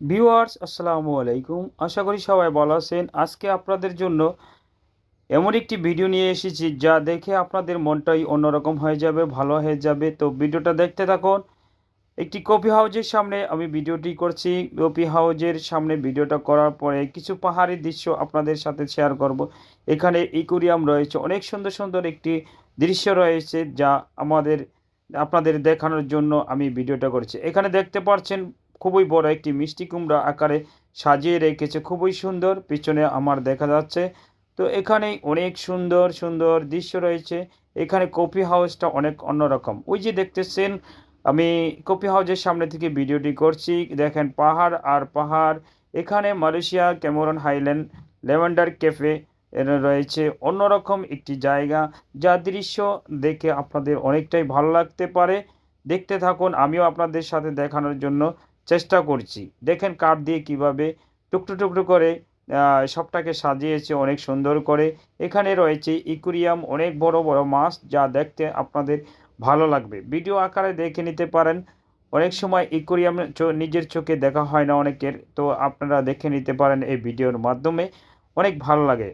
Viewers, আসসালামু আলাইকুম। আশা করি সবাই ভালো আছেন। আজকে আপনাদের জন্য এমন একটি ভিডিও নিয়ে এসেছি যা দেখে আপনাদের মনটাই অন্যরকম হয়ে যাবে, ভালো হয়ে যাবে। তো ভিডিওটা দেখতে থাকুন। একটি কফি হাউজের সামনে আমি ভিডিওটি করছি। কফি হাউজের সামনে ভিডিওটা করার পরে কিছু পাহাড়ি দৃশ্য আপনাদের সাথে শেয়ার করব। এখানে ইকুরিয়াম রয়েছে। অনেক সুন্দর সুন্দর একটি দৃশ্য রয়েছে যা আমাদের, আপনাদের দেখানোর জন্য আমি ভিডিওটা করছি। এখানে দেখতে পাচ্ছেন খুবই বড় একটি মিষ্টি কুমড়া আকারে সাজিয়ে রেখেছে। খুবই সুন্দর, পিছনে আমার দেখা যাচ্ছে। তো এখানে অনেক সুন্দর সুন্দর দৃশ্য রয়েছে। এখানে কফি হাউসটা অনেক অন্যরকম। ওই যে দেখতেছেন, আমি কফি হাউসের সামনে থেকে ভিডিওটি করছি। দেখেন পাহাড় আর পাহাড়। এখানে Malaysia, Cameron Highland lavender cafe রয়েছে। অন্যরকম একটি জায়গা যা দৃশ্য দেখে আপনাদের অনেকটাই ভালো লাগতে পারে। দেখতে থাকুন, আমিও আপনাদের সাথে দেখানোর জন্য চেষ্টা করছি। দেখেন কাঠ দিয়ে কীভাবে টুকরো টুকরো করে সবটাকে সাজিয়েছে, অনেক সুন্দর করে। এখানে রয়েছে ইকুরিয়াম, অনেক বড় বড় মাছ যা দেখতে আপনাদের ভালো লাগবে। ভিডিও আকারে দেখে নিতে পারেন। অনেক সময় ইকুরিয়াম নিজের চোখে দেখা হয় না অনেকের, তো আপনারা দেখে নিতে পারেন এই ভিডিওর মাধ্যমে। অনেক ভালো লাগে।